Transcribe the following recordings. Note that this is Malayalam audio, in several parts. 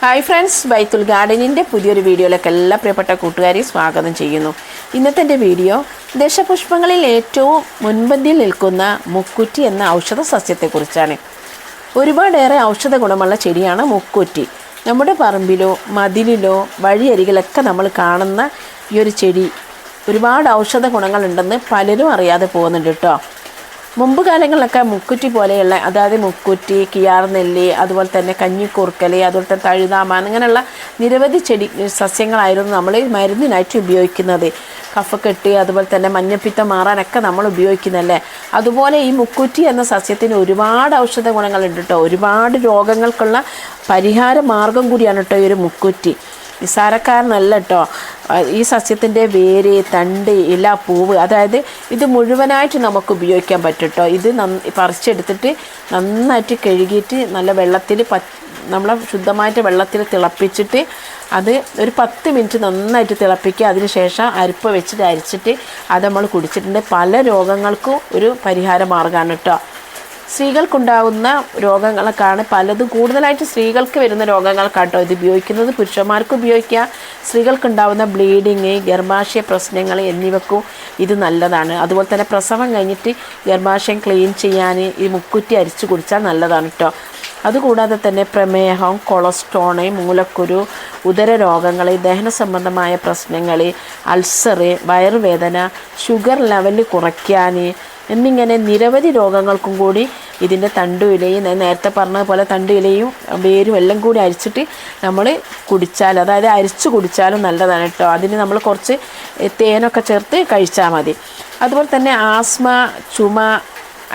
ഹായ് ഫ്രണ്ട്സ് ബൈത്തുൽ ഗാർഡനിന്റെ പുതിയൊരു വീഡിയോയിലേക്ക് എല്ലാ പ്രിയപ്പെട്ട കൂട്ടുകാരെയും സ്വാഗതം ചെയ്യുന്നു. ഇന്നത്തെ എന്റെ വീഡിയോ ദശപുഷ്പങ്ങളിൽ ഏറ്റവും മുൻപന്തിയിൽ നിൽക്കുന്ന മുക്കുറ്റി എന്ന ഔഷധ സസ്യത്തെക്കുറിച്ചാണ് ഒരുപാടേറെ ഔഷധ ഗുണമുള്ള ചെടിയാണ് മുക്കുറ്റി. നമ്മുടെ പറമ്പിലോ മതിലിലോ വഴിയരികിലൊക്കെ നമ്മൾ കാണുന്ന ഈ ഒരു ചെടി ഒരുപാട് ഔഷധ ഗുണങ്ങളുണ്ടെന്ന് പലരും അറിയാതെ പോകുന്നുണ്ട് കേട്ടോ മുമ്പ് കാലങ്ങളിലൊക്കെ മുക്കുറ്റി പോലെയുള്ള അതായത് മുക്കുറ്റി കിയാർ അതുപോലെ തന്നെ കഞ്ഞിക്കൂർക്കൽ അതുപോലെ തന്നെ തഴുതാമാൻ അങ്ങനെയുള്ള നിരവധി ചെടി സസ്യങ്ങളായിരുന്നു നമ്മൾ മരുന്നിനായിട്ട് ഉപയോഗിക്കുന്നത്. കഫക്കെട്ട് അതുപോലെ തന്നെ മഞ്ഞപ്പിത്തം മാറാനൊക്കെ നമ്മൾ ഉപയോഗിക്കുന്നല്ലേ അതുപോലെ ഈ മുക്കുറ്റി എന്ന സസ്യത്തിന് ഒരുപാട് ഔഷധ ഗുണങ്ങളുണ്ട് കേട്ടോ. ഒരുപാട് രോഗങ്ങൾക്കുള്ള പരിഹാര മാർഗം കൂടിയാണ് കേട്ടോ ഈ ഒരു മുക്കുറ്റി. നിസ്സാരക്കാരനല്ല കേട്ടോ. ഈ സസ്യത്തിന്റെ വേര് തണ്ട് ഇല പൂവ് അതായത് ഇത് മുഴുവനായിട്ട് നമുക്ക് ഉപയോഗിക്കാൻ പറ്റും കേട്ടോ ഇത് നന്ന പറിച്ചെടുത്തിട്ട് നന്നായിട്ട് കഴുകിയിട്ട് നല്ല വെള്ളത്തിൽ പ നമ്മളെ ശുദ്ധമായിട്ട് വെള്ളത്തിൽ തിളപ്പിച്ചിട്ട് അത് ഒരു പത്ത് മിനിറ്റ് നന്നായിട്ട് തിളപ്പിക്കുക. അതിനുശേഷം അരിപ്പ് വെച്ചിട്ട് അരിച്ചിട്ട് അത് നമ്മൾ കുടിച്ചിട്ടുണ്ട്. പല രോഗങ്ങൾക്കും ഒരു പരിഹാര മാർഗമാണ് കേട്ടോ സ്ത്രീകൾക്കുണ്ടാകുന്ന രോഗങ്ങളൊക്കെയാണ് പലതും. കൂടുതലായിട്ട് സ്ത്രീകൾക്ക് വരുന്ന രോഗങ്ങൾക്കാട്ടോ ഇത് ഉപയോഗിക്കുന്നത്. പുരുഷന്മാർക്ക് ഉപയോഗിക്കുക സ്ത്രീകൾക്കുണ്ടാകുന്ന ബ്ലീഡിങ് ഗർഭാശയ പ്രശ്നങ്ങൾ എന്നിവക്കും ഇത് നല്ലതാണ്. അതുപോലെ തന്നെ പ്രസവം കഴിഞ്ഞിട്ട് ഗർഭാശയം ക്ലീൻ ചെയ്യാൻ ഈ മുക്കുറ്റി അരിച്ചു കുടിച്ചാൽ നല്ലതാണ് കേട്ടോ അതുകൂടാതെ തന്നെ പ്രമേഹം കൊളസ്ട്രോൾ മൂലക്കുരു ഉദര രോഗങ്ങൾ ദഹന സംബന്ധമായ പ്രശ്നങ്ങൾ അൾസർ വയറുവേദന ഷുഗർ ലെവൽ കുറയ്ക്കാൻ എന്നിങ്ങനെ നിരവധി രോഗങ്ങൾക്കും കൂടി ഇതിന്റെ തണ്ടുവിലയും നേരത്തെ പറഞ്ഞതുപോലെ തണ്ടുവിലയും വേരും എല്ലാം കൂടി അരിച്ചിട്ട് നമ്മൾ കുടിച്ചാൽ അതായത് അരിച്ച് കുടിച്ചാലും നല്ലതാണ് കേട്ടോ. അതിന് നമ്മൾ കുറച്ച് തേനൊക്കെ ചേർത്ത് കഴിച്ചാൽ മതി. അതുപോലെ തന്നെ ആസ്മ ചുമ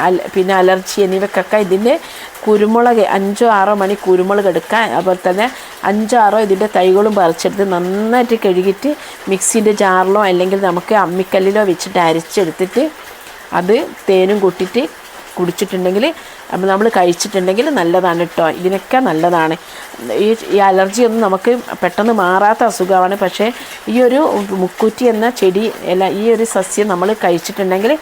അൽ പിന്നെ അലർജി എന്നിവയ്ക്കൊക്കെ ഇതിന്റെ കുരുമുളക് അഞ്ചോ ആറോ മണി കുരുമുളക് എടുക്കുക അതുപോലെ തന്നെ അഞ്ചോ ആറോ ഇതിന്റെ തൈകളും പറിച്ചെടുത്ത് നന്നായിട്ട് കഴുകിയിട്ട് മിക്സിന്റെ ജാറിലോ അല്ലെങ്കിൽ നമുക്ക് അമ്മിക്കല്ലിലോ വെച്ചിട്ട് അരച്ചെടുത്തിട്ട് അത് തേനും കൂട്ടിയിട്ട് കുടിച്ചിട്ടുണ്ടെങ്കിൽ നമ്മൾ കഴിച്ചിട്ടുണ്ടെങ്കിൽ നല്ലതാണ് കേട്ടോ ഇതിനൊക്കെ നല്ലതാണ്. ഈ ഈ അലർജിയൊന്നും നമുക്ക് പെട്ടെന്ന് മാറാത്ത അസുഖമാണ്. പക്ഷേ ഈ ഒരു മുക്കൂറ്റി എന്ന ചെടി അല്ല ഈ ഒരു സസ്യം നമ്മൾ കഴിച്ചിട്ടുണ്ടെങ്കിൽ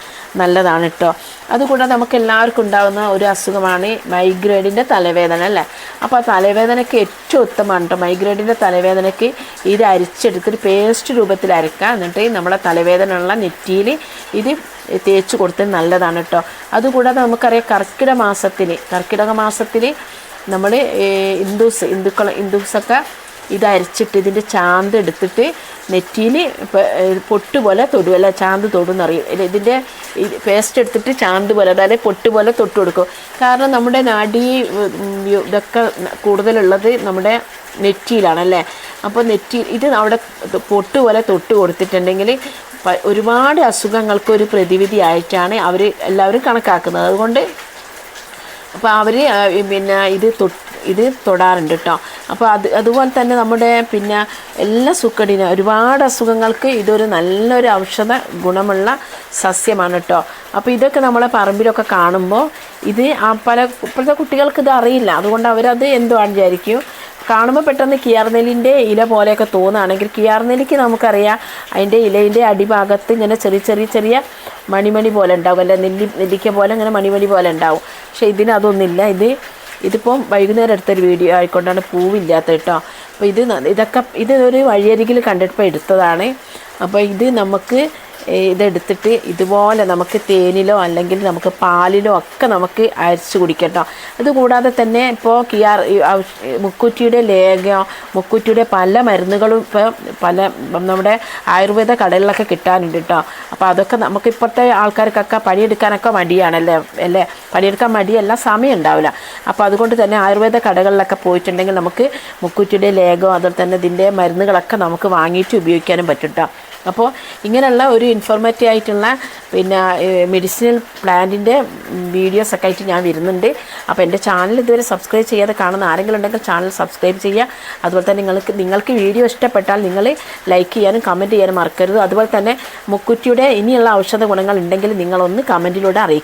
നല്ലതാണ് കേട്ടോ അതുകൂടാതെ നമുക്ക് എല്ലാവർക്കും ഉണ്ടാകുന്ന ഒരു അസുഖമാണ് മൈഗ്രേഡിന്റെ തലവേദന അല്ലേ? അപ്പോൾ ആ തലവേദനയ്ക്ക് ഏറ്റവും ഉത്തമമാണ് കേട്ടോ മൈഗ്രേഡിന്റെ തലവേദനയ്ക്ക് ഇത് അരിച്ചെടുത്തിട്ട് പേസ്റ്റ് രൂപത്തിൽ അരക്കുക. എന്നിട്ട് നമ്മുടെ തലവേദനയുള്ള നെറ്റിയിൽ ഇത് തേച്ച് കൊടുത്തത് നല്ലതാണ് കേട്ടോ അതുകൂടാതെ നമുക്കറിയാം കർക്കിടക മാസത്തിൽ കർക്കിടക മാസത്തിൽ നമ്മൾ ഹിന്ദുസ് ഹിന്ദുക്കൾ ഹിന്ദുസൊക്കെ ഇത് അരച്ചിട്ട് ഇതിന്റെ ചാന്ത് എടുത്തിട്ട് നെറ്റിയിൽ പൊട്ട് പോലെ തൊടും. അല്ല ചാന്ത് തൊടും എന്നറിയും അല്ല ഇതിന്റെ പേസ്റ്റ് എടുത്തിട്ട് ചാന്ത് പോലെ അതായത് പൊട്ട് പോലെ തൊട്ട് കൊടുക്കും. കാരണം നമ്മുടെ നാഡി ഇതൊക്കെ കൂടുതലുള്ളത് നമ്മുടെ നെറ്റിയിലാണല്ലേ? അപ്പോൾ നെറ്റി ഇത് അവിടെ പൊട്ട് പോലെ തൊട്ട് കൊടുത്തിട്ടുണ്ടെങ്കിൽ ഒരുപാട് അസുഖങ്ങൾക്ക് ഒരു പ്രതിവിധി ആയിട്ടാണ് അവർ എല്ലാവരും കണക്കാക്കുന്നത്. അതുകൊണ്ട് അപ്പോൾ അവർ പിന്നെ ഇത് ഇത് തൊടാറുണ്ട് കേട്ടോ അപ്പോൾ അത് അതുപോലെ തന്നെ നമ്മുടെ പിന്നെ എല്ലാ സുക്കടിനും ഒരുപാട് അസുഖങ്ങൾക്ക് ഇതൊരു നല്ലൊരു ഔഷധ ഗുണമുള്ള സസ്യമാണ് കേട്ടോ അപ്പോൾ ഇതൊക്കെ നമ്മളെ പറമ്പിലൊക്കെ കാണുമ്പോൾ ഇത് പല ഇപ്പോഴത്തെ കുട്ടികൾക്ക് ഇത് അറിയില്ല. അതുകൊണ്ട് അവരത് എന്തുവാണ് വിചാരിക്കും. കാണുമ്പോൾ പെട്ടെന്ന് കിയാർനെല്ലിന്റെ ഇല പോലെയൊക്കെ തോന്നുകയാണെങ്കിൽ കിയാർനെല്ലിക്ക് നമുക്കറിയാം അതിന്റെ ഇലയിന്റെ അടിഭാഗത്ത് ഇങ്ങനെ ചെറിയ ചെറിയ ചെറിയ മണിമണി പോലെ ഉണ്ടാവും. അല്ല നെല്ലി നെല്ലിക്ക പോലെ ഇങ്ങനെ മണിമണി പോലെ ഉണ്ടാവും. പക്ഷേ ഇതിന് അതൊന്നുമില്ല. ഇത് ഇതിപ്പം വൈകുന്നേരം എടുത്തൊരു വീഡിയോ ആയിക്കൊണ്ടാണ് പൂവില്ലാത്ത കേട്ടോ. അപ്പോൾ ഇത് ഇതൊക്കെ ഇത് ഒരു വഴിയരികിൽ കണ്ടിട്ട് എടുത്തതാണ്. അപ്പോൾ ഇത് നമുക്ക് ഇതെടുത്തിട്ട് ഇതുപോലെ നമുക്ക് തേനിലോ അല്ലെങ്കിൽ നമുക്ക് പാലിലോ ഒക്കെ നമുക്ക് അരച്ച് കുടിക്കട്ടോ. അതുകൂടാതെ തന്നെ ഇപ്പോൾ കിയാർ മുക്കുറ്റിയുടെ ലേഖം മുക്കുറ്റിയുടെ പല മരുന്നുകളും ഇപ്പോൾ പല നമ്മുടെ ആയുർവേദ കടകളിലൊക്കെ കിട്ടാനുണ്ട് കേട്ടോ അപ്പോൾ അതൊക്കെ നമുക്ക് ഇപ്പോഴത്തെ ആൾക്കാർക്കൊക്കെ പണിയെടുക്കാനൊക്കെ മടിയാണല്ലേ അല്ലേ? പണിയെടുക്കാൻ മടിയല്ല സമയം ഉണ്ടാവില്ല. അപ്പോൾ അതുകൊണ്ട് തന്നെ ആയുർവേദ കടകളിലൊക്കെ പോയിട്ടുണ്ടെങ്കിൽ നമുക്ക് മുക്കുറ്റിയുടെ ലേഖം അതുപോലെ തന്നെ ഇതിന്റെ മരുന്നുകളൊക്കെ നമുക്ക് വാങ്ങിയിട്ട് ഉപയോഗിക്കാനും പറ്റും കേട്ടോ അപ്പോൾ ഇങ്ങനെയുള്ള ഒരു ഇൻഫോർമേറ്റീവ് ആയിട്ടുള്ള പിന്നെ മെഡിസിനൽ പ്ലാന്റിന്റെ വീഡിയോസൊക്കെ ആയിട്ട് ഞാൻ വരുന്നുണ്ട്. അപ്പോൾ എന്റെ ചാനൽ ഇതുവരെ സബ്സ്ക്രൈബ് ചെയ്യാതെ കാണുന്ന ആരെങ്കിലും ഉണ്ടെങ്കിൽ ചാനൽ സബ്സ്ക്രൈബ് ചെയ്യുക. അതുപോലെ തന്നെ നിങ്ങൾക്ക് നിങ്ങൾക്ക് വീഡിയോ ഇഷ്ടപ്പെട്ടാൽ നിങ്ങൾ ലൈക്ക് ചെയ്യാനും കമന്റ് ചെയ്യാനും മറക്കരുത്. അതുപോലെ തന്നെ മുക്കുറ്റിയുടെ ഇനിയുള്ള ഔഷധ ഗുണങ്ങൾ ഉണ്ടെങ്കിൽ നിങ്ങളൊന്ന് കമന്റിലൂടെ അറിയിക്കുക.